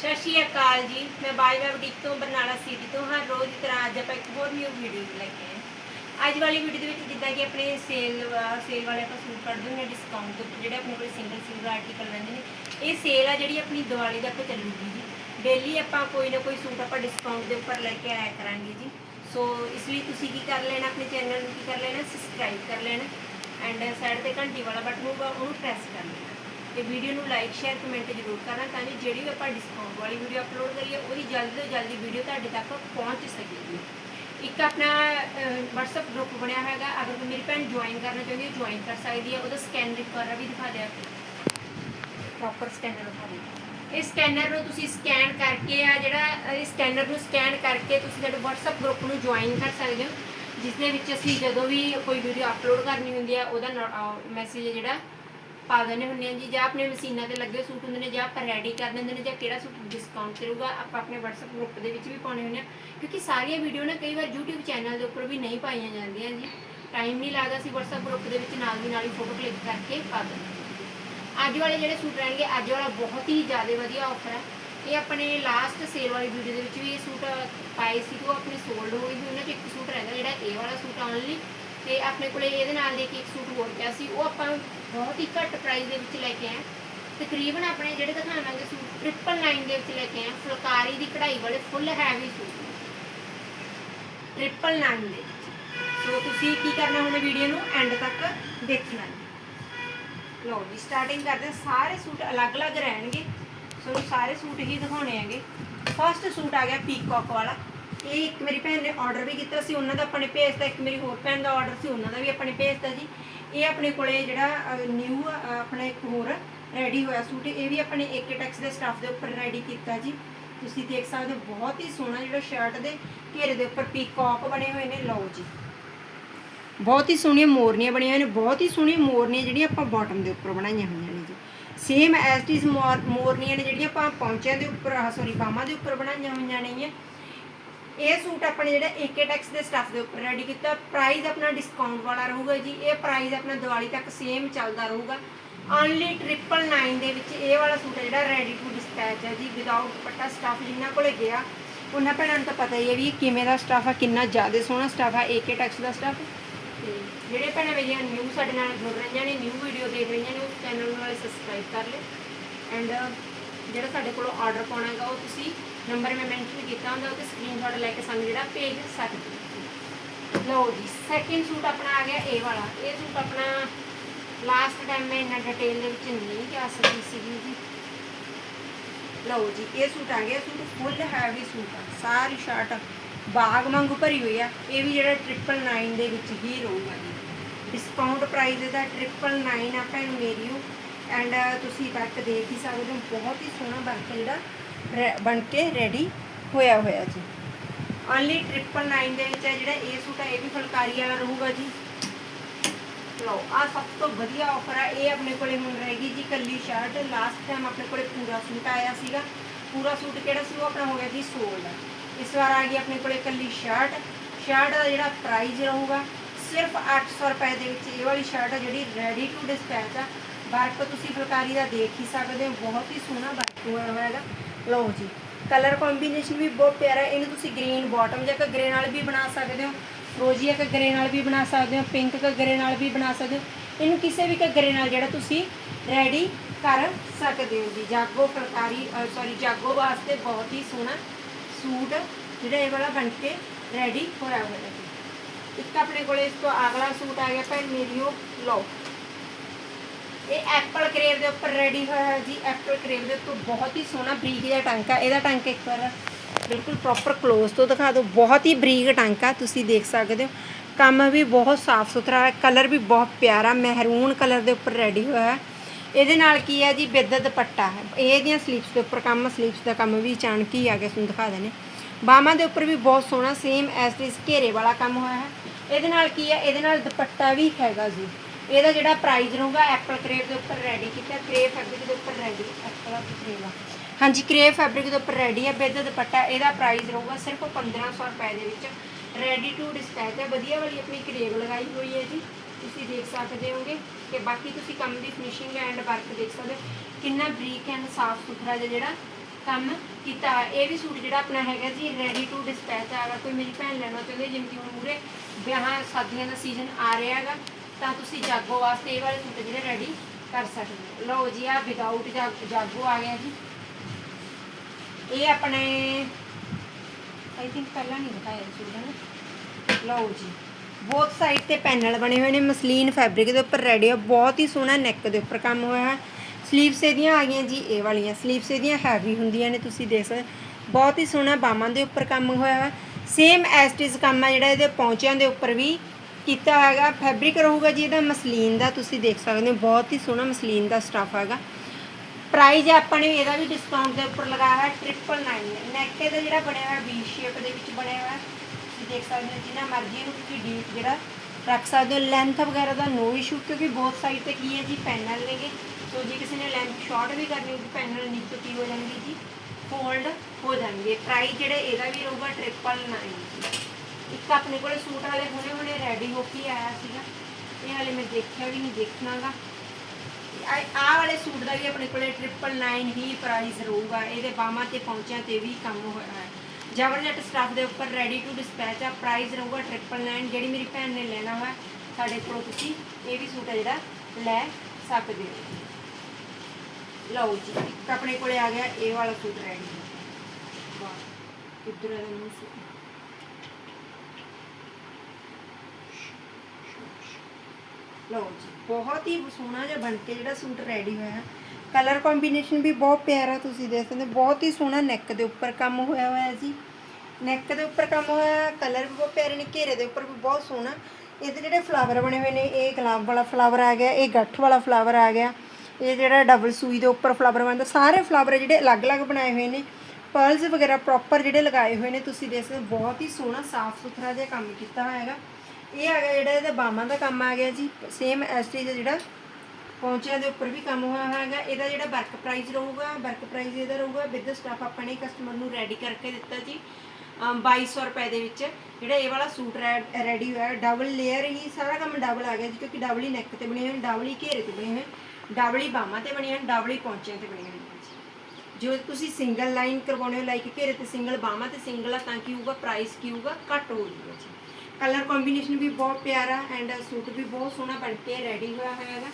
ਸਤਿ ਸ਼੍ਰੀ ਅਕਾਲ ਜੀ। ਮੈਂ ਬਾਈ ਵੈਬ ਤੋਂ, ਬਰਨਾਲਾ ਸਿਟੀ ਤੋਂ, ਹਰ ਰੋਜ਼ ਦੀ ਤਰ੍ਹਾਂ ਅੱਜ ਆਪਾਂ ਇੱਕ ਹੋਰ ਨਿਊ ਵੀਡੀਓ ਲੈ ਕੇ ਆਏ ਹਾਂ। ਅੱਜ ਵਾਲੀ ਵੀਡੀਓ ਦੇ ਵਿੱਚ ਜਿੱਦਾਂ ਕਿ ਆਪਣੇ ਸੇਲ ਸੇਲ ਵਾਲੇ ਆਪਾਂ ਸੂਟ ਕੱਢਦੇ ਹੁੰਦੇ ਡਿਸਕਾਊਂਟ ਦੇ ਉੱਤੇ ਜਿਹੜੇ ਆਪਣੇ ਕੋਲ ਸਿੰਗਲ ਸਿੰਗਲ ਆਰਟੀਕਲ ਰਹਿੰਦੇ ਨੇ। ਇਹ ਸੇਲ ਆ ਜਿਹੜੀ ਆਪਣੀ ਦੀਵਾਲੀ ਤੱਕ ਚੱਲੂਗੀ ਜੀ। ਡੇਲੀ ਆਪਾਂ ਕੋਈ ਨਾ ਕੋਈ ਸੂਟ ਆਪਾਂ ਡਿਸਕਾਊਂਟ ਦੇ ਉੱਪਰ ਲੈ ਕੇ ਆਇਆ ਕਰਾਂਗੇ ਜੀ। ਸੋ ਇਸ ਲਈ ਤੁਸੀਂ ਕੀ ਕਰ ਲੈਣਾ, ਆਪਣੇ ਚੈਨਲ ਨੂੰ ਕੀ ਕਰ ਲੈਣਾ ਸਬਸਕ੍ਰਾਈਬ ਕਰ ਲੈਣਾ। ਐਂਡ ਸਾਈਡ ਤੇ ਘੰਟੀ ਵਾਲਾ ਬਟਨ ਹੋਊਗਾ, ਉਹਨੂੰ ਪ੍ਰੈਸ ਕਰ ਲੈਣਾ। ਤੇ ਵੀਡੀਓ ਨੂੰ ਲਾਈਕ ਸ਼ੇਅਰ ਕਮੈਂਟ ਜ਼ਰੂਰ ਕਰਨਾ ਤਾਂ ਕਿ ਜਿਹੜੀ ਵੀ ਆਪਾਂ ਡਿਸਕਾਊਂਟ ਵਾਲੀ ਵੀਡੀਓ ਅਪਲੋਡ ਕਰੀਏ, ਉਹਦੀ ਜਲਦੀ ਤੋਂ ਜਲਦੀ ਵੀਡੀਓ ਤੁਹਾਡੇ ਤੱਕ ਪਹੁੰਚ ਸਕੇਗੀ। ਇੱਕ ਆਪਣਾ WhatsApp ਗਰੁੱਪ ਬਣਿਆ ਹੈਗਾ, ਅਗਰ ਕੋਈ ਮੇਰੀ ਭੈਣ ਜੁਆਇਨ ਕਰਨਾ ਚਾਹੁੰਦੀ ਹੈ ਜੁਆਇਨ ਕਰ ਸਕਦੀ ਹੈ, ਉਹਦਾ ਸਕੈਨਰ ਰਿਕਵਰ ਵੀ ਦਿਖਾ ਦਿਆ ਪ੍ਰੋਪਰ ਸਕੈਨਰ ਦਿਖਾ ਦਿਓ ਇਸ ਸਕੈਨਰ ਨੂੰ ਤੁਸੀਂ ਸਕੈਨ ਕਰਕੇ ਆ, ਜਿਹੜਾ ਇਸ ਸਕੈਨਰ ਨੂੰ ਸਕੈਨ ਕਰਕੇ ਤੁਸੀਂ ਸਾਡੇ WhatsApp ਗਰੁੱਪ ਨੂੰ ਜੁਆਇਨ ਕਰ ਸਕਦੇ ਹੋ, ਜਿਸ ਦੇ ਵਿੱਚ ਅਸੀਂ ਜਦੋਂ ਵੀ ਕੋਈ ਵੀਡੀਓ ਅਪਲੋਡ ਕਰਨੀ ਹੁੰਦੀ ਹੈ, ਉਹਦਾ ਮੈਸੇਜ ਜਿਹੜਾ ਪਾ ਦਿੰਦੇ ਹੁੰਦੇ ਆ ਜੀ, ਜਾਂ ਆਪਣੇ ਮਸ਼ੀਨਾਂ ਤੇ ਲੱਗੇ ਸੂਟ ਹੁੰਦੇ ਨੇ, ਜਾਂ ਆਪਾਂ ਰੈਡੀ ਕਰ ਦਿੰਦੇ ਨੇ, ਜਾਂ ਕਿਹੜਾ ਸੂਟ ਡਿਸਕਾਊਂਟ ਕਰੂਗਾ, ਆਪਾਂ ਆਪਣੇ WhatsApp ਗਰੁੱਪ ਦੇ ਵਿੱਚ ਵੀ ਪਾਉਣੇ ਹੁੰਦੇ ਆ। ਕਿਉਂਕਿ ਸਾਰੀਆਂ ਵੀਡੀਓ ਨਾ ਕਈ ਵਾਰ YouTube ਚੈਨਲ ਦੇ ਉੱਪਰ ਵੀ ਨਹੀਂ ਪਾਈਆਂ ਜਾਂਦੀਆਂ ਜੀ। ਟਾਈਮ ਨਹੀਂ ਲੱਗਦਾ ਸੀ WhatsApp ਗਰੁੱਪ ਦੇ ਵਿੱਚ ਨਾਲ ਦੀ ਨਾਲ ਹੀ ਫੋਟੋ ਕਲਿੱਕ ਕਰਕੇ ਪਾ ਦਿੰਦੇ ਅੱਜ ਵਾਲੇ ਜਿਹੜੇ ਸੂਟ ਰਹਿਣਗੇ, ਅੱਜ ਵਾਲਾ ਬਹੁਤ ਹੀ ਜ਼ਿਆਦਾ ਵਧੀਆ ਆਫਰ ਹੈ। ਇਹ ਆਪਣੇ ਲਾਸਟ ਸੇਲ ਵਾਲੀ ਵੀਡੀਓ ਦੇ ਵਿੱਚ ਵੀ ਇਹ ਸੂਟ ਪਾਏ ਸੀ, ਤੇ ਉਹ ਆਪਣੇ ਸੋਲਡ ਹੋ ਗਏ ਸੀ। ਉਹਨਾਂ 'ਚ ਇੱਕ ਸੂਟ ਰਹਿੰਦਾ ਜਿਹੜਾ ਇਹ ਵਾਲਾ ਸੂਟ ਆਉਣ ਲਈ ਤੇ ਆਪਣੇ ਕੋਲੇ ਇਹਦੇ ਨਾਲ ਦੇ ਕੇ ਇੱਕ ਸੂਟ ਹੋਰ ਪਿਆ ਸੀ, ਉਹ ਆਪਾਂ ਬਹੁਤ ਹੀ ਘੱਟ ਪ੍ਰਾਈਸ ਦੇ ਵਿੱਚ ਲੈ ਕੇ ਆਏ ਤਕਰੀਬਨ ਆਪਣੇ ਜਿਹੜੇ ਦਿਖਾਵਾਂਗੇ ਸੂਟ ਟ੍ਰਿਪਲ ਨਾਈਨ ਦੇ ਵਿੱਚ ਲੈ ਕੇ ਆਏ ਫੁਲਕਾਰੀ ਦੀ ਕਢਾਈ ਵਾਲੇ ਫੁੱਲ ਹੈਵੀ ਸੂਟ। ਟ੍ਰਿਪਲ ਨਾਈਨ ਦੇ ਵਿੱਚ। ਸੋ ਤੁਸੀਂ ਕੀ ਕਰਨਾ ਹੁਣ ਵੀਡੀਓ ਨੂੰ? ਐਂਡ ਤੱਕ ਦੇਖਣਾ। ਹੈ ਲਓ ਜੀ ਸਟਾਰਟਿੰਗ ਕਰਦੇ ਸਾਰੇ ਸੂਟ ਅਲੱਗ-ਅਲੱਗ ਰਹਿਣਗੇ। ਸੋ ਸਾਰੇ ਸੂਟ ਹੀ ਦਿਖਾਉਣੇ ਹੈਗੇ। ਫਸਟ ਸੂਟ ਆ ਗਿਆ ਪੀਕੌਕ ਵਾਲਾ। ਇਹ ਇੱਕ ਮੇਰੀ ਭੈਣ ਨੇ ਆਰਡਰ ਵੀ ਕੀਤਾ ਸੀ, ਉਹਨਾਂ ਦਾ ਆਪਾਂ ਨੇ ਭੇਜਤਾ ਇੱਕ ਮੇਰੀ ਹੋਰ ਭੈਣ ਦਾ ਆਰਡਰ ਸੀ, ਉਹਨਾਂ ਦਾ ਵੀ ਆਪਾਂ ਨੇ ਭੇਜਤਾ ਜੀ। ਇਹ ਆਪਣੇ ਕੋਲੇ ਜਿਹੜਾ ਨਿਊ ਆਪਣਾ ਇੱਕ ਹੋਰ ਰੈਡੀ ਹੋਇਆ ਸੂਟ, ਇਹ ਵੀ ਆਪਣੇ ਏਕੇ ਟੈਕਸ ਦੇ ਸਟਾਫ ਦੇ ਉੱਪਰ ਰੈਡੀ ਕੀਤਾ ਜੀ। ਤੁਸੀਂ ਦੇਖ ਸਕਦੇ ਹੋ, ਬਹੁਤ ਹੀ ਸੋਹਣਾ ਜਿਹੜਾ ਸ਼ਰਟ ਦੇ ਘੇਰੇ ਦੇ ਉੱਪਰ ਪੀਕੌਕ ਬਣੇ ਹੋਏ ਨੇ, ਲਓ ਜੀ। ਬਹੁਤ ਹੀ ਸੋਹਣੀਆਂ ਮੋਰਨੀਆਂ ਬਣੀਆਂ ਹੋਈਆਂ ਨੇ, ਬਹੁਤ ਹੀ ਸੋਹਣੀਆਂ ਮੋਰਨੀਆਂ ਜਿਹੜੀਆਂ ਆਪਾਂ ਬਾਟਮ ਦੇ ਉੱਪਰ ਬਣਾਈਆਂ ਹੋਈਆਂ ਨੇ ਜੀ। ਸੇਮ ਐਸ ਟੀਜ਼ ਮੋਰਨੀਆਂ ਨੇ ਜਿਹੜੀਆਂ ਆਪਾਂ ਪੌਂਚਿਆਂ ਦੇ ਉੱਪਰ, ਆਹ ਸੌਰੀ ਬਾਹਾਂ ਦੇ ਉੱਪਰ ਬਣਾਈਆਂ ਹੋਈਆਂ ਨੇ ਇਹ ਸੂਟ ਆਪਣੇ ਜਿਹੜਾ ਏਕੇ ਟੈਕਸ ਦੇ ਸਟੱਫ ਦੇ ਉੱਪਰ ਰੈਡੀ ਕੀਤਾ। ਪ੍ਰਾਈਸ ਆਪਣਾ ਡਿਸਕਾਊਂਟ ਵਾਲਾ ਰਹੂਗਾ ਜੀ। ਇਹ ਪ੍ਰਾਈਸ ਆਪਣਾ ਦੀਵਾਲੀ ਤੱਕ ਸੇਮ ਚੱਲਦਾ ਰਹੂਗਾ। ਓਨਲੀ 999 ਦੇ ਵਿੱਚ ਇਹ ਵਾਲਾ ਸੂਟ ਹੈ ਜਿਹੜਾ ਰੈਡੀ ਟੂ ਡਿਸਪੈਚ ਹੈ ਜੀ। ਵਿਦਆਊਟ ਪੱਟਾ ਸਟੱਫ ਜਿੰਨਾ ਕੋਲੇ ਗਿਆ, ਉਹਨਾਂ ਭੈਣਾਂ ਨੂੰ ਤਾਂ ਪਤਾ ਹੀ ਹੈ ਵੀ ਕਿਵੇਂ ਦਾ ਸਟੱਫ ਆ, ਕਿੰਨਾ ਜ਼ਿਆਦਾ ਸੋਹਣਾ ਸਟੱਫ ਆ ਏਕੇ ਟੈਕਸ ਦਾ ਸਟੱਫ ਤੇ ਜਿਹੜੇ ਭੈਣਾਂ ਮੇਰੀਆਂ ਨਿਊ ਸਾਡੇ ਨਾਲ ਜੁੜ ਰਹੀਆਂ ਨੇ ਨਿਊ ਵੀਡੀਓ ਦੇਖ ਰਹੀਆਂ ਨੇ, ਉਸ ਚੈਨਲ ਨੂੰ ਵਾਲੇ ਸਬਸਕ੍ਰਾਈਬ ਕਰ ਲਿਓ। ਐਂਡ ਜਿਹੜਾ ਸਾਡੇ ਕੋਲੋਂ ਆਰਡਰ ਪਾਉਣਾ ਹੈਗਾ, ਉਹ ਤੁਸੀਂ ਨੰਬਰ ਮੈਂ ਮੈਂਸ਼ਨ ਕੀਤਾ ਹੁੰਦਾ ਉਹ ਤੇ ਸਕਰੀਨਸ਼ਾਟ ਲੈ ਕੇ ਸਾਨੂੰ ਜਿਹੜਾ ਭੇਜ ਸਕਦੇ ਲਓ ਜੀ ਸੈਕਿੰਡ ਸੂਟ ਆਪਣਾ ਆ ਗਿਆ ਇਹ ਵਾਲਾ। ਇਹ ਸੂਟ ਆਪਣਾ ਲਾਸਟ ਟਾਈਮ ਮੈਂ ਇੰਨਾ ਡਿਟੇਲ ਦੇ ਵਿੱਚ ਨਹੀਂ ਜਾ ਸਕਦੀ ਸੀਗੀ ਜੀ। ਲਓ ਜੀ, ਇਹ ਸੂਟ ਆ ਗਿਆ। ਸੂਟ ਫੁੱਲ ਹੈਵੀ ਸੂਟ ਆ। ਸਾਰੀ ਸ਼ਰਟ ਬਾਗ ਵਾਂਗੂ ਭਰੀ ਹੋਈ ਆ। ਇਹ ਵੀ ਜਿਹੜਾ 999 ਦੇ ਵਿੱਚ ਹੀ ਰਹੂਗਾ ਜੀ। ਡਿਸਕਾਊਂਟ ਪ੍ਰਾਈਸ ਇਹਦਾ 999 ਆ ਭੈਣ ਮੇਰੀਓ ਐਂਡ ਤੁਸੀਂ ਵਰਕ ਦੇਖ ਹੀ ਸਕਦੇ ਹੋ। ਬਹੁਤ ਹੀ ਸੋਹਣਾ ਵਰਕ ਜਿਹੜਾ। ਬਣ ਕੇ ਰੈਡੀ ਹੋਇਆ ਹੋਇਆ ਜੀ। ਓਨਲੀ 999 ਦੇ ਵਿੱਚ ਹੈ, ਜਿਹੜਾ ਇਹ ਸੂਟ ਆ ਇਹ ਵੀ ਫੁਲਕਾਰੀ ਵਾਲਾ ਰਹੂਗਾ ਜੀ। ਲਓ ਆ ਸਭ ਤੋਂ ਵਧੀਆ ਆਫਰ ਆ, ਇਹ ਆਪਣੇ ਕੋਲੇ ਹੁਣ ਰਹੇਗੀ ਜੀ ਕੱਲੀ ਸ਼ਰਟ ਲਾਸਟ ਟਾਈਮ ਆਪਣੇ ਕੋਲੇ ਪੂਰਾ ਸੂਟ ਆਇਆ ਸੀਗਾ। ਪੂਰਾ ਸੂਟ ਕਿਹੜਾ ਸੀ? ਉਹ ਆਪਣਾ ਹੋ ਗਿਆ ਜੀ ਸੋਲਡ ਇਸ ਵਾਰ ਆ ਗਈ ਆਪਣੇ ਕੋਲੇ ਕੱਲੀ ਸ਼ਰਟ ਸ਼ਰਟ ਦਾ ਜਿਹੜਾ ਪ੍ਰਾਈਸ ਰਹੂਗਾ, ਸਿਰਫ 800 ਰੁਪਏ ਦੇ ਵਿੱਚ ਇਹ ਵਾਲੀ ਸ਼ਰਟ ਆ ਜਿਹੜੀ ਰੈਡੀ ਟੂ ਡਿਸਪੈਚ ਆ। ਵਰਕ ਤੁਸੀਂ ਫੁਲਕਾਰੀ ਦਾ ਦੇਖ ਹੀ ਸਕਦੇ ਹੋ, ਬਹੁਤ ਹੀ ਸੋਹਣਾ ਵਰਕ ਹੋਇਆ ਹੋਇਆ ਹੈਗਾ। ਲਓ ਜੀ ਕਲਰ ਕੰਬੀਨੇਸ਼ਨ ਵੀ ਬਹੁਤ ਪਿਆਰਾ ਇਹਨੂੰ ਤੁਸੀਂ ਗ੍ਰੀਨ ਬਾਟਮ ਜਾਂ ਘੱਗਰੇ ਨਾਲ ਵੀ ਬਣਾ ਸਕਦੇ ਹੋ ਰੋਜ਼ੀਆ ਘੱਗਰੇ ਨਾਲ ਵੀ ਬਣਾ ਸਕਦੇ ਹੋ ਪਿੰਕ ਘੱਗਰੇ ਨਾਲ ਵੀ ਬਣਾ ਸਕਦੇ ਹੋ, ਇਹਨੂੰ ਕਿਸੇ ਵੀ ਘੱਗਰੇ ਨਾਲ ਜਿਹੜਾ ਤੁਸੀਂ ਰੈਡੀ ਕਰ ਸਕਦੇ ਹੋ ਜੀ। ਜਾਗੋ ਫਲਕਾਰੀ ਸੌਰੀ ਜਾਗੋ ਵਾਸਤੇ ਬਹੁਤ ਹੀ ਸੋਹਣਾ ਸੂਟ ਜਿਹੜਾ ਇਹ ਵਾਲਾ ਬਣ ਕੇ ਰੈਡੀ ਹੋਇਆ ਹੋਇਆ ਜੀ ਇੱਕ ਆਪਣੇ ਕੋਲੇ ਇਸ ਤੋਂ ਅਗਲਾ ਸੂਟ ਆ ਗਿਆ ਭੈਣ ਮੇਰੀਓ ਲਓ। ਇਹ ਐਪਲ ਕਰੇਵ ਦੇ ਉੱਪਰ ਰੈਡੀ ਹੋਇਆ ਜੀ। ਐਪਲ ਕਰੇਵ ਦੇ ਉੱਪਰ ਬਹੁਤ ਹੀ ਸੋਹਣਾ ਬਰੀਕ ਜਿਹਾ ਟਾਂਕਾ ਇਹਦਾ ਟਾਂਕਾ ਇੱਕ ਵਾਰ ਬਿਲਕੁਲ ਪ੍ਰੋਪਰ ক্লোਜ਼ ਤੋਂ ਦਿਖਾ ਦਿਓ। ਬਹੁਤ ਹੀ ਬਰੀਕ ਟਾਂਕਾ ਤੁਸੀਂ ਦੇਖ ਸਕਦੇ ਹੋ। ਕੰਮ ਵੀ ਬਹੁਤ ਸਾਫ਼ ਸੁਥਰਾ ਹੈ ਕਲਰ ਵੀ ਬਹੁਤ ਪਿਆਰਾ, ਮਹਿਰੂਨ ਕਲਰ ਦੇ ਉੱਪਰ ਰੈਡੀ ਹੋਇਆ ਹੈ। ਇਹਦੇ ਨਾਲ ਕੀ ਹੈ ਜੀ? ਬਿੱਦ ਦੁਪੱਟਾ ਹੈ। ਇਹਦੀਆਂ ਸਲੀਵਸ ਦੇ ਉੱਪਰ ਕੰਮ ਸਲੀਵਸ ਦਾ ਕੰਮ ਵੀ ਅਚਾਨਕ ਹੀ ਆ ਗਿਆ, ਤੁਹਾਨੂੰ ਦਿਖਾ ਦਿੰਦੇ ਬਾਹਾਂ ਦੇ ਉੱਪਰ ਵੀ ਬਹੁਤ ਸੋਹਣਾ ਸੇਮ ਐਸ ਇਸ ਘੇਰੇ ਵਾਲਾ ਕੰਮ ਹੋਇਆ ਹੈ। ਇਹਦੇ ਨਾਲ ਕੀ ਹੈ? ਇਹਦੇ ਨਾਲ ਦੁਪੱਟਾ ਵੀ ਹੈਗਾ ਜੀ। ਇਹਦਾ ਜਿਹੜਾ ਪ੍ਰਾਈਸ ਰਹੂਗਾ ਐਪਲ ਕਰੇਵ ਦੇ ਉੱਪਰ ਰੈਡੀ ਕੀਤਾ ਕਰੇਵ ਫੈਬਰਿਕ ਦੇ ਉੱਪਰ ਰੈਡੀ ਐਪਲ ਕਰੇਵ ਆ ਹਾਂਜੀ ਕਰੇਵ ਫੈਬਰਿਕ ਦੇ ਉੱਪਰ ਰੈਡੀ ਹੈ ਬਿੱਦ ਦੁਪੱਟਾ, ਇਹਦਾ ਪ੍ਰਾਈਸ ਰਹੂਗਾ ਸਿਰਫ 1500 ਰੁਪਏ ਦੇ ਵਿੱਚ। ਰੈਡੀ ਟੂ ਡਿਸਪੈਚ ਹੈ ਵਧੀਆ ਵਾਲੀ ਆਪਣੀ ਕਰੇਵ ਲਗਾਈ ਹੋਈ ਹੈ ਜੀ। ਤੁਸੀਂ ਦੇਖ ਸਕਦੇ ਹੋਗੇ ਕਿ ਬਾਕੀ ਤੁਸੀਂ ਕੰਮ ਦੀ ਫਿਨਿਸ਼ਿੰਗ ਐਂਡ ਵਰਕ ਦੇਖ ਸਕਦੇ ਹੋ। ਕਿੰਨਾ ਬਰੀਕ ਐਂਡ ਸਾਫ਼ ਸੁਥਰਾ ਜਿਹਾ ਜਿਹੜਾ ਕੰਮ ਕੀਤਾ। ਇਹ ਵੀ ਸੂਟ ਜਿਹੜਾ ਆਪਣਾ ਹੈਗਾ ਜੀ ਰੈਡੀ ਟੂ ਡਿਸਪੈਚ ਆ। ਅਗਰ ਕੋਈ ਮੇਰੀ ਭੈਣ ਲੈਣਾ ਚਾਹੁੰਦੇ ਜਿਵੇਂ ਕਿ ਹੁਣ ਮੂਰੇ ਵਿਆਹਾਂ, ਸ਼ਾਦੀਆਂ ਦਾ ਸੀਜ਼ਨ ਆ ਰਿਹਾ ਹੈਗਾ ਤਾਂ ਤੁਸੀਂ ਜਾਗੋ ਵਾਸਤੇ ਇਹ ਵਾਲੇ ਸੂਟ ਜਿਹੜੇ ਰੈਡੀ ਕਰ ਸਕਦੇ ਹੋ। ਲਓ ਜੀ ਆ ਵਿਦਆਊਟ ਜਾਗੋ ਆ ਗਿਆ ਜੀ। ਇਹ ਆਪਣੇ ਆਈ ਥਿੰਕ ਪਹਿਲਾਂ ਨਹੀਂ ਦਿਖਾਇਆ ਸੂਟ ਨਾ। ਲਓ ਜੀ, ਬਹੁਤ ਸਾਈਡ ਤੇ ਪੈਨਲ ਬਣੇ ਹੋਏ ਨੇ, ਮਸਲੀਨ ਫੈਬਰਿਕ ਦੇ ਉੱਪਰ ਰੈਡੀ ਆ, ਬਹੁਤ ਹੀ ਸੋਹਣਾ ਨੈਕ ਦੇ ਉੱਪਰ ਕੰਮ ਹੋਇਆ ਹੈ। ਸਲੀਵਸ ਇਹਦੀਆਂ ਆ ਗਈਆਂ ਜੀ, ਇਹ ਵਾਲੀਆਂ ਸਲੀਵਸ ਇਹਦੀਆਂ ਹੈਵੀ ਹੁੰਦੀਆਂ ਨੇ, ਤੁਸੀਂ ਦੇਖ ਸਕਦੇ ਬਹੁਤ ਹੀ ਸੋਹਣਾ ਬਾਹਾਂ ਦੇ ਉੱਪਰ ਕੰਮ ਹੋਇਆ ਹੈ। ਸੇਮ ਐਸਟਿਸ ਕੰਮ ਆ ਜਿਹੜਾ ਇਹਦੇ ਪੌਂਚਿਆਂ ਦੇ ਉੱਪਰ ਵੀ ਕੀਤਾ ਹੈਗਾ ਫੈਬਰਿਕ ਰਹੂਗਾ ਜੀ ਇਹਦਾ, ਮਸਲੀਨ ਦਾ ਤੁਸੀਂ ਦੇਖ ਸਕਦੇ ਹੋ, ਬਹੁਤ ਹੀ ਸੋਹਣਾ ਮਸਲੀਨ ਦਾ ਸਟਫ ਹੈਗਾ। ਪ੍ਰਾਈਸ ਆਪਾਂ ਨੇ ਇਹਦਾ ਵੀ ਡਿਸਕਾਊਂਟ ਦੇ ਉੱਪਰ ਲਗਾਇਆ ਹੈ 999 ਨੈਕ ਇਹਦਾ ਜਿਹੜਾ ਬਣਿਆ ਹੋਇਆ ਵੀ ਸ਼ੇਪ ਦੇ ਵਿੱਚ ਬਣਿਆ ਹੋਇਆ, ਤੁਸੀਂ ਦੇਖ ਸਕਦੇ ਹੋ, ਜਿੰਨਾ ਮਰਜ਼ੀ ਨੂੰ ਤੁਸੀਂ ਡੀਪ ਜਿਹੜਾ ਰੱਖ ਸਕਦੇ ਹੋ। ਲੈਂਥ ਵਗੈਰਾ ਦਾ ਨੋ ਇਸ਼ੂ ਕਿਉਂਕਿ ਬਹੁਤ ਸਾਈਡ ਤੇ ਕੀ ਹੈ ਜੀ ਪੈਨਲ ਨੇਗੇ। ਸੋ ਜੇ ਕਿਸੇ ਨੇ ਲੈਂਥ ਸ਼ਾਰਟ ਵੀ ਕਰਨੀ ਹੋਵੇ ਪੈਨਲ ਨੀਚੇ ਕੀ ਹੋ ਜਾਣਗੇ ਜੀ? ਫੋਲਡ ਹੋ ਜਾਣਗੇ। ਪ੍ਰਾਈਸ ਜਿਹੜਾ ਇਹਦਾ ਵੀ ਰਹੂਗਾ 999 ਇੱਕ ਆਪਣੇ ਕੋਲੇ ਸੂਟ ਵਾਲੇ ਹੁਣੇ ਹੁਣੇ ਰੈਡੀ ਹੋ ਕੇ ਆਇਆ ਸੀਗਾ। ਇਹ ਵਾਲੇ ਮੈਂ ਦੇਖਿਆ ਵੀ ਨਹੀਂ, ਦੇਖਣਾਗਾ। ਆਹ ਵਾਲੇ ਸੂਟ ਦਾ ਵੀ ਆਪਣੇ ਕੋਲੇ 999 ਹੀ ਪ੍ਰਾਈਸ ਰਹੂਗਾ। ਇਹਦੇ ਬਾਹਾਂ ਤੇ ਪਹੁੰਚਿਆਂ ਤੇ ਵੀ ਕੰਮ ਹੋਇਆ ਹੈ ਜਬਰਜਟ ਸਟਾਫ ਦੇ ਉੱਪਰ ਰੈਡੀ ਟੂ ਡਿਸਪੈਚ ਆ। ਪ੍ਰਾਈਸ ਰਹੂਗਾ 999 ਜਿਹੜੀ ਮੇਰੀ ਭੈਣ ਨੇ ਲੈਣਾ ਹੋਇਆ, ਸਾਡੇ ਕੋਲੋਂ ਤੁਸੀਂ ਇਹ ਵੀ ਸੂਟ ਹੈ ਜਿਹੜਾ ਲੈ ਸਕਦੇ ਹੋ। ਲਓ ਜੀ, ਇੱਕ ਆਪਣੇ ਕੋਲੇ ਆ ਗਿਆ, ਇਹ ਵਾਲਾ ਸੂਟ ਰੈਡੀ ਵਾਹ, ਕਿੱਧਰ ਹੈ ਮੂੰਹ ਸੂਟ ਲਓ ਜੀ ਬਹੁਤ ਹੀ ਸੋਹਣਾ ਜਿਹਾ ਬਣ ਕੇ ਜਿਹੜਾ ਸੂਟ ਰੈਡੀ ਹੋਇਆ। ਕਲਰ ਕੰਬੀਨੇਸ਼ਨ ਵੀ ਬਹੁਤ ਪਿਆਰਾ ਤੁਸੀਂ ਦੇਖ ਸਕਦੇ ਹੋ। ਬਹੁਤ ਹੀ ਸੋਹਣਾ ਨੈਕ ਦੇ ਉੱਪਰ ਕੰਮ ਹੋਇਆ ਹੋਇਆ ਜੀ। ਨੈਕ ਦੇ ਉੱਪਰ ਕੰਮ ਹੋਇਆ ਕਲਰ ਵੀ ਬਹੁਤ ਪਿਆਰੇ ਨੇ ਘੇਰੇ ਦੇ ਉੱਪਰ ਵੀ ਬਹੁਤ ਸੋਹਣਾ। ਇਹਦੇ ਜਿਹੜੇ ਫਲਾਵਰ ਬਣੇ ਹੋਏ ਨੇ ਇਹ ਗੁਲਾਬ ਵਾਲਾ ਫਲਾਵਰ ਆ ਗਿਆ ਇਹ ਗੱਠ ਵਾਲਾ ਫਲਾਵਰ ਆ ਗਿਆ। ਇਹ ਜਿਹੜਾ ਡਬਲ ਸੂਈ ਦੇ ਉੱਪਰ ਫਲਾਵਰ ਬਣਦਾ ਸਾਰੇ ਫਲਾਵਰ ਜਿਹੜੇ ਅਲੱਗ-ਅਲੱਗ ਬਣਾਏ ਹੋਏ ਨੇ। ਪਰਲਸ ਵਗੈਰਾ ਪ੍ਰੋਪਰ ਜਿਹੜੇ ਲਗਾਏ ਹੋਏ ਨੇ ਤੁਸੀਂ ਦੇਖ ਸਕਦੇ ਹੋ, ਬਹੁਤ ਹੀ ਸੋਹਣਾ ਸਾਫ਼ ਸੁਥਰਾ ਜਿਹਾ ਕੰਮ ਕੀਤਾ ਹੋਇਆ ਹੈਗਾ। ਇਹ ਆ ਗਿਆ ਜਿਹੜਾ ਇਹਦਾ ਬਾਹਾਂ ਦਾ ਕੰਮ ਆ ਗਿਆ ਜੀ ਸੇਮ ਐਸਟੀ ਦਾ ਜਿਹੜਾ ਪੌਂਚਿਆਂ ਦੇ ਉੱਪਰ ਵੀ ਕੰਮ ਹੋਇਆ ਹੈਗਾ। ਇਹਦਾ ਜਿਹੜਾ ਵਰਕ ਪ੍ਰਾਈਸ ਰਹੂਗਾ ਵਰਕ ਪ੍ਰਾਈਸ ਇਹਦਾ ਰਹੂਗਾ। ਵਿਦ ਸਟਾਫ ਆਪਾਂ ਨੇ ਕਸਟਮਰ ਨੂੰ ਰੈਡੀ ਕਰਕੇ ਦਿੱਤਾ ਜੀ। ਅਮ 2200 ਰੁਪਏ ਦੇ ਵਿੱਚ। ਜਿਹੜਾ ਇਹ ਵਾਲਾ ਸੂਟ ਰੈਡੀ ਹੋਇਆ ਡਬਲ ਲੇਅਰ ਹੀ ਸਾਰਾ ਕੰਮ ਡਬਲ ਆ ਗਿਆ ਜੀ, ਕਿਉਂਕਿ ਡਬਲ ਹੀ ਨੈਕ ਤੇ ਬਣੇ ਹੋਏ ਡਬਲ ਹੀ ਘੇਰੇ ਤੇ ਬਣੇ ਹੋਏ ਡਬਲ ਹੀ ਬਾਹਾਂ ਤੇ ਬਣੇ ਹੋਏ ਡਬਲ ਹੀ ਪੌਂਚਿਆਂ ਤੇ ਬਣੇ ਹੋਏ ਜੋ। ਤੁਸੀਂ ਸਿੰਗਲ ਲਾਈਨ ਕਰਵਾਉਣੇ ਹੋ ਲਾਈਕ ਘੇਰੇ ਤੇ ਸਿੰਗਲ ਬਾਹਾਂ ਤੇ ਸਿੰਗਲ ਆ, ਤਾਂ ਕੀ ਹੋਊਗਾ ਪ੍ਰਾਈਸ ਕੀ ਹੋਊਗਾ, ਘੱਟ ਹੋ ਜਾਊਗਾ ਜੀ। ਕਲਰ ਕੰਬੀਨੇਸ਼ਨ ਵੀ ਬਹੁਤ ਪਿਆਰਾ ਐਂਡ ਸੂਟ ਵੀ ਬਹੁਤ ਸੋਹਣਾ ਬਣ ਕੇ ਰੈਡੀ ਹੋਇਆ ਹੋਇਆ ਹੈਗਾ।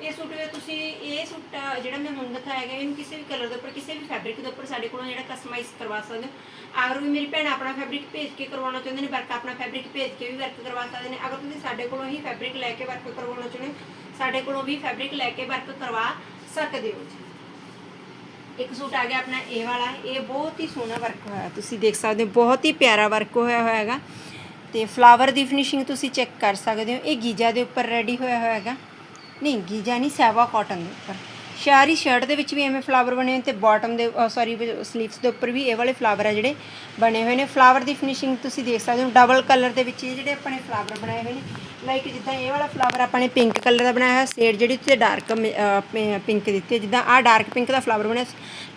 ਇਹ ਸੂਟ ਵਿੱਚ ਤੁਸੀਂ, ਇਹ ਸੂਟ ਜਿਹੜਾ ਮੈਂ ਹੁਣ ਦਿਖਾਇਆ ਗਿਆ ਇਹਨੂੰ ਕਿਸੇ ਵੀ ਕਲਰ ਦੇ ਉੱਪਰ, ਕਿਸੇ ਵੀ ਫੈਬਰਿਕ ਦੇ ਉੱਪਰ ਸਾਡੇ ਕੋਲੋਂ ਜਿਹੜਾ ਕਸਟਮਾਈਜ਼ ਕਰਵਾ ਸਕਦੇ ਹੋ। ਅਗਰ ਵੀ ਮੇਰੀ ਭੈਣ ਆਪਣਾ ਫੈਬਰਿਕ ਭੇਜ ਕੇ ਕਰਵਾਉਣਾ ਚਾਹੁੰਦੇ ਨੇ, ਵਰਕ ਆਪਣਾ ਫੈਬਰਿਕ ਭੇਜ ਕੇ ਵੀ ਵਰਕ ਕਰਵਾ ਸਕਦੇ ਨੇ। ਅਗਰ ਤੁਸੀਂ ਸਾਡੇ ਕੋਲੋਂ ਹੀ ਫੈਬਰਿਕ ਲੈ ਕੇ ਵਰਕ ਕਰਵਾਉਣਾ ਚਾਹੁੰਦੇ ਹੋ, ਸਾਡੇ ਕੋਲੋਂ ਵੀ ਫੈਬਰਿਕ ਲੈ ਕੇ ਵਰਕ ਕਰਵਾ ਸਕਦੇ ਹੋ ਜੀ। ਇੱਕ ਸੂਟ ਆ ਗਿਆ ਆਪਣਾ ਇਹ ਵਾਲਾ, ਇਹ ਬਹੁਤ ਹੀ ਸੋਹਣਾ ਵਰਕ ਹੋਇਆ। ਤੁਸੀਂ ਦੇਖ ਸਕਦੇ ਹੋ, ਬਹੁਤ ਹੀ ਪਿਆਰਾ ਵਰਕ ਹੋਇਆ ਹੋਇਆ ਹੈਗਾ। ਤੇ ਫਲਾਵਰ ਦੀ ਫਿਨਿਸ਼ਿੰਗ ਤੁਸੀਂ ਚੈੱਕ ਕਰ ਸਕਦੇ ਹੋ। ਇਹ ਗੀਜਾ ਦੇ ਉੱਪਰ ਰੈਡੀ ਹੋਇਆ ਹੋਇਆ ਹੈਗਾ। ਨਹੀਂ, ਗੀਜਾ ਨਹੀਂ, ਸੈਵਾ ਕਾਟਨ ਦੇ ਉੱਪਰ। ਸ਼ਾਰੀ ਸ਼ਰਟ ਦੇ ਵਿੱਚ ਵੀ ਐਵੇਂ ਫਲਾਵਰ ਬਣੇ ਹੋਏ ਤੇ ਬਾਟਮ ਦੇ ਸੌਰੀ ਸਲੀਵਸ ਦੇ ਉੱਪਰ ਵੀ ਇਹ ਵਾਲੇ ਫਲਾਵਰ ਆ ਜਿਹੜੇ ਬਣੇ ਹੋਏ ਨੇ। ਫਲਾਵਰ ਦੀ ਫਿਨਿਸ਼ਿੰਗ ਤੁਸੀਂ ਦੇਖ ਸਕਦੇ ਹੋ। ਡਬਲ ਕਲਰ ਦੇ ਵਿੱਚ ਇਹ ਜਿਹੜੇ ਆਪਣੇ ਫਲਾਵਰ ਬਣਾਏ ਹੋਏ ਨੇ ਲਾਈਕ ਜਿੱਦਾਂ ਇਹ ਵਾਲਾ ਫਲਾਵਰ ਆਪਾਂ ਨੇ ਪਿੰਕ ਕਲਰ ਦਾ ਬਣਾਇਆ ਹੈ ਸ਼ੇਡ ਜਿਹੜੀ ਉੱਤੇ ਡਾਰਕ ਪਿੰਕ ਦਿੱਤੀ ਹੈ। ਜਿੱਦਾਂ ਆਹ ਡਾਰਕ ਪਿੰਕ ਦਾ ਫਲਾਵਰ ਬਣਿਆ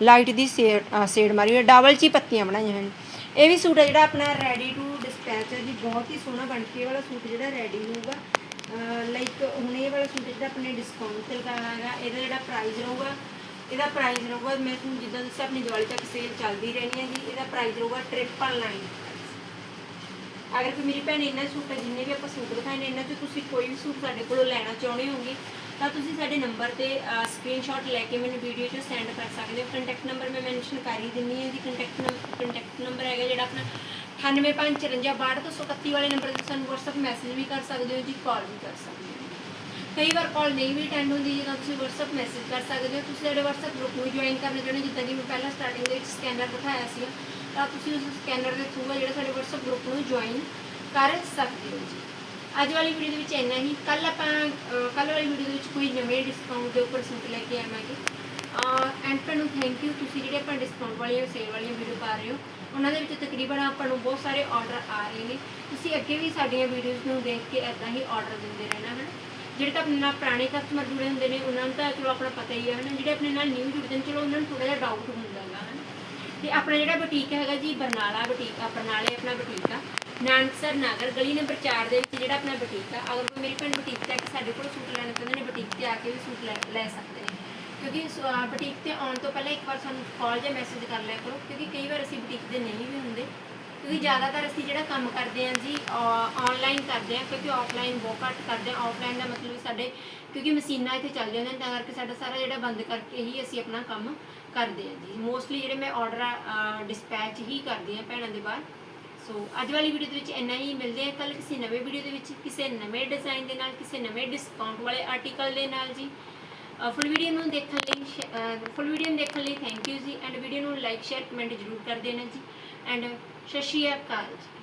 ਲਾਈਟ ਦੀ ਸ਼ੇਡ ਸ਼ੇਡ ਮਾਰੀ ਹੋਈ ਡਬਲ ਚ ਹੀ ਪੱਤੀਆਂ ਬਣਾਈਆਂ ਹੋਈਆਂ ਨੇ। ਇਹ ਵੀ ਸੂਟ ਹੈ ਜਿਹੜਾ ਆਪਣਾ ਰੈਡੀ ਟੂ ਡਿਸਪੈਚ ਹੈ ਜੀ, ਬਹੁਤ ਹੀ ਸੋਹਣਾ ਬਣ ਕੇ ਇਹ ਵਾਲਾ ਸੂਟ ਜਿਹੜਾ ਰੈਡੀ ਹੋਊਗਾ। ਲਾਈਕ ਹੁਣ ਇਹ ਵਾਲਾ ਸੂਟ ਜਿਹੜਾ ਆਪਣੇ ਡਿਸਕਾਊਂਟ ਤੇ ਲਗਾਇਆ ਹੈਗਾ, ਇਹਦਾ ਜਿਹੜਾ ਪ੍ਰਾਈਸ ਰਹੂਗਾ, ਇਹਦਾ ਪ੍ਰਾਈਸ ਰਹੂਗਾ, ਮੈਂ ਤੁਹਾਨੂੰ ਜਿੱਦਾਂ ਦੱਸਿਆ, ਆਪਣੀ ਦੀਵਾਲੀ ਤੱਕ ਸੇਲ ਚੱਲਦੀ ਰਹਿਣੀ ਹੈ ਜੀ, ਇਹਦਾ ਪ੍ਰਾਈਸ ਰਹੂਗਾ 999 ਅਗਰ ਕੋਈ ਮੇਰੀ ਭੈਣ ਇਹਨਾਂ ਸੂਟਾਂ ਜਿੰਨੇ ਵੀ ਆਪਾਂ ਸੂਟ ਦਿਖਾਏ ਨੇ, ਇਹਨਾਂ ਚੋਂ ਤੁਸੀਂ ਕੋਈ ਵੀ ਸੂਟ ਸਾਡੇ ਕੋਲੋਂ ਲੈਣਾ ਚਾਹੁੰਦੇ ਹੋਗੇ, ਤਾਂ ਤੁਸੀਂ ਸਾਡੇ ਨੰਬਰ ਤੇ ਸਕਰੀਨਸ਼ਾਟ ਲੈ ਕੇ ਮੈਨੂੰ ਵੀਡੀਓ 'ਚ ਸੈਂਡ ਕਰ ਸਕਦੇ ਹੋ। ਕੰਟੈਕਟ ਨੰਬਰ ਮੈਂ ਮੈਂਸ਼ਨ ਕਰ ਹੀ ਦਿੰਨੀ ਹਾਂ ਜੀ ਕੰਟੈਕਟ ਕੰਟੈਕਟ ਨੰਬਰ ਹੈਗਾ ਜਿਹੜਾ ਆਪਣਾ 985456 ਵਾਲੇ ਨੰਬਰ ਤੇ ਸਾਨੂੰ WhatsApp ਮੈਸੇਜ ਵੀ ਕਰ ਸਕਦੇ ਹੋ ਜੀ ਕਾਲ ਵੀ ਕਰ ਸਕਦੇ ਹੋ। ਕਈ ਵਾਰ ਕਾਲ ਨਹੀਂ ਵੀ ਅਟੈਂਡ ਹੁੰਦੀ ਜੀ ਤਾਂ ਤੁਸੀਂ WhatsApp ਮੈਸੇਜ ਕਰ ਸਕਦੇ ਹੋ ਤੁਸੀਂ ਸਾਡੇ WhatsApp ਗਰੁੱਪ ਨੂੰ ਜੁਆਇਨ ਕਰਨਾ ਚਾਹੁੰਦੇ ਹੋ, ਜਿੱਦਾਂ ਕਿ ਮੈਂ ਪਹਿਲਾਂ ਸਟਾਰਟਿੰਗ ਦੇ ਵਿੱਚ ਸਕੈਨਰ ਦਿਖਾਇਆ ਸੀ ਤਾਂ ਤੁਸੀਂ ਉਸ ਸਕੈਨਰ ਦੇ ਥਰੂ ਜਿਹੜਾ ਸਾਡੇ WhatsApp ਗਰੁੱਪ ਨੂੰ ਜੁਆਇਨ ਕਰ ਸਕਦੇ ਹੋ ਜੀ। ਅੱਜ ਵਾਲੀ ਵੀਡੀਓ ਦੇ ਵਿੱਚ ਇੰਨਾ ਹੀ। ਕੱਲ ਆਪਾਂ ਕੱਲ ਵਾਲੀ ਵੀਡੀਓ ਦੇ ਵਿੱਚ ਕੋਈ ਨਵੇਂ ਡਿਸਕਾਊਂਟ ਦੇ ਉੱਪਰ ਸੂਟ ਲੈ ਕੇ ਆਵਾਂਗੇ। ਐਂਡ ਤੁਹਾਨੂੰ ਥੈਂਕ ਯੂ ਤੁਸੀਂ ਜਿਹੜੇ ਆਪਾਂ ਡਿਸਕਾਊਂਟ ਵਾਲੀਆਂ ਸੇਲ ਵਾਲੀਆਂ ਵੀਡੀਓ ਪਾ ਰਹੇ ਹੋ, ਉਹਨਾਂ ਦੇ ਵਿੱਚ ਤਕਰੀਬਨ ਆਪਾਂ ਨੂੰ ਬਹੁਤ ਸਾਰੇ ਆਰਡਰ ਆ ਰਹੇ ਨੇ। ਤੁਸੀਂ ਅੱਗੇ ਵੀ ਸਾਡੀਆਂ ਵੀਡੀਓਜ਼ ਨੂੰ ਦੇਖ ਕੇ ਇਦਾਂ ਹੀ ਆਰਡਰ ਦਿੰਦੇ ਰਹਿਣਾ, ਹਨ? ਜਿਹੜੇ ਤਾਂ ਆਪਣੇ ਨਾਲ ਪੁਰਾਣੇ ਕਸਟਮਰ ਜੁੜੇ ਹੁੰਦੇ ਨੇ, ਉਹਨਾਂ ਨੂੰ ਤਾਂ ਚਲੋ ਆਪਣਾ ਪਤਾ ਹੀ ਹੈ ਹਨ? ਜਿਹੜੇ ਆਪਣੇ ਨਾਲ ਨਿਊ ਜੁੜਦੇ ਨੇ, ਚਲੋ ਉਹਨਾਂ ਨੂੰ ਥੋੜਾ ਜਿਹਾ ਡਾਊਟ ਹੁੰਦਾ ਹੈਗਾ ਹਨ? ਤੇ ਆਪਣਾ ਜਿਹੜਾ ਬੁਟੀਕ ਹੈਗਾ ਜੀ, ਬਰਨਾਲਾ ਬੁਟੀਕ ਆ, ਬਰਨਾਲੇ ਆਪਣਾ ਬੁਟੀਕ ਆ। ਨਾਨਕਸਰ ਨਗਰ, ਗਲੀ ਨੰਬਰ 4 ਦੇ ਵਿੱਚ ਜਿਹੜਾ ਆਪਣਾ ਬੁਟੀਕ ਆ, ਅਗਰ ਕੋਈ ਮੇਰੀ ਭੈਣ ਬੁਟੀਕ ਤੇ ਆ ਕੇ ਸਾਡੇ ਕੋਲ ਸੂਟ ਲੈਣਾ ਚਾਹੁੰਦੇ ਨੇ ਬੁਟੀਕ ਤੇ ਆ ਕੇ ਵੀ ਸੂਟ ਲੈ ਲੈ ਸਕਦੇ ਕਿਉਂਕਿ ਬੁਟੀਕ ਤੇ ਆਉਣ ਤੋਂ ਪਹਿਲਾਂ ਇੱਕ ਵਾਰ ਸਾਨੂੰ ਕਾਲ ਜਾਂ ਮੈਸੇਜ ਕਰ ਲਿਆ ਕਰੋ ਕਿਉਂਕਿ ਕਈ ਵਾਰ ਅਸੀਂ ਬੁਟੀਕ ਤੇ ਨਹੀਂ ਵੀ ਹੁੰਦੇ। ਕਿਉਂਕਿ ਜ਼ਿਆਦਾਤਰ ਅਸੀਂ ਜਿਹੜਾ ਕੰਮ ਕਰਦੇ ਹਾਂ ਜੀ ਆਨਲਾਈਨ ਕਰਦੇ ਹਾਂ ਕਿਉਂਕਿ ਆਫਲਾਈਨ ਬਹੁਤ ਘੱਟ ਕਰਦੇ ਹਾਂ। ਆਫਲਾਈਨ ਦਾ ਮਤਲਬ ਸਾਡੇ ਕਿਉਂਕਿ ਮਸ਼ੀਨਾਂ ਇੱਥੇ ਚੱਲਦੀਆਂ ਜਾਂਦੀਆਂ ਨੇ, ਤਾਂ ਕਰਕੇ ਸਾਡਾ ਸਾਰਾ ਜਿਹੜਾ ਬੰਦ ਕਰਕੇ ਹੀ ਅਸੀਂ ਆਪਣਾ ਕੰਮ ਕਰਦੇ ਹਾਂ ਜੀ। ਮੋਸਟਲੀ ਜਿਹੜੇ ਮੈਂ ਆਰਡਰ ਡਿਸਪੈਚ ਹੀ ਕਰਦੀ ਹਾਂ ਭੈਣਾਂ ਦੇ ਬਾਹਰ। ਸੋ ਅੱਜ ਵਾਲੀ ਵੀਡੀਓ ਦੇ ਵਿੱਚ ਇੰਨਾ ਹੀ। ਮਿਲਦੇ ਹਾਂ ਕੱਲ ਕਿਸੇ ਨਵੇਂ ਵੀਡੀਓ ਦੇ ਵਿੱਚ ਕਿਸੇ ਨਵੇਂ ਡਿਜ਼ਾਈਨ ਦੇ ਨਾਲ ਕਿਸੇ ਨਵੇਂ ਡਿਸਕਾਊਂਟ ਵਾਲੇ ਆਰਟੀਕਲ ਦੇ ਨਾਲ ਜੀ। ਫੁੱਲ ਵੀਡੀਓ ਨੂੰ ਦੇਖਣ ਲਈ ਫੁੱਲ ਵੀਡੀਓ ਨੂੰ ਦੇਖਣ ਲਈ ਥੈਂਕ ਯੂ ਜੀ ਐਂਡ ਵੀਡੀਓ ਨੂੰ ਲਾਈਕ ਸ਼ੇਅਰ ਕਮੈਂਟ ਜ਼ਰੂਰ ਕਰ ਦੇਣਾ ਜੀ ਐਂਡ ਸਤਿ ਸ਼੍ਰੀ ਅਕਾਲ ਜੀ।